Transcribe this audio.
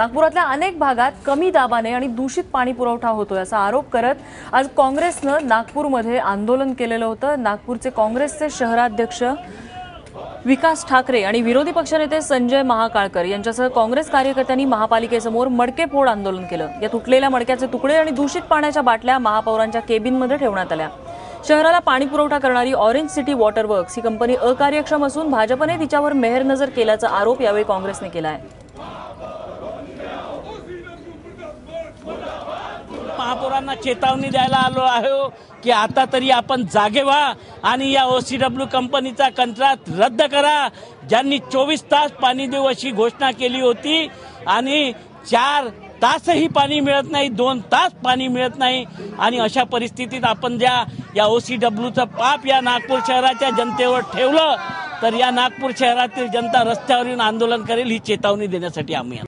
नागपुरातल्या अनेक भागात कमी दाबाने आणि दूषित पाणी पुरवठा होतोय असा आरोप करत आज काँग्रेसनं नागपूरमध्ये आंदोलन केलेलं होतं. नागपूरचे काँग्रेसचे शहराध्यक्ष विकास ठाकरे आणि विरोधी पक्षनेते संजय महाकाळकर यांच्यासह काँग्रेस कार्यकर्त्यांनी महापालिकेसमोर मडकेफोड आंदोलन केलं. या तुटलेल्या मडक्याचे तुकडे आणि दूषित पाण्याच्या बाटल्या महापौरांच्या केबिनमध्ये ठेवण्यात आल्या. शहराला पाणी पुरवठा करणारी ऑरेंज सिटी वॉटर वर्क्स ही कंपनी अकार्यक्षम असून भाजपने तिच्यावर मेहरनजर केल्याचा आरोप यावेळी काँग्रेसने केला आहे महापौरांना चेतावणी द्यायला आलो आहे की आता तरी आपण जागे व्हा आणि या ओ सी डब्ल्यू कंपनीचा कंत्राट रद्द करा. ज्यांनी चोवीस तास पाणी देऊ अशी घोषणा केली होती आणि चार तासही पाणी मिळत नाही दोन तास पाणी मिळत नाही आणि अशा परिस्थितीत आपण ज्या या ओ सी डब्ल्यूचं पाप या नागपूर शहराच्या जनतेवर ठेवलं तर या नागपूर शहरातील जनता रस्त्यावर येऊन आंदोलन करेल ही चेतावणी देण्यासाठी आम्ही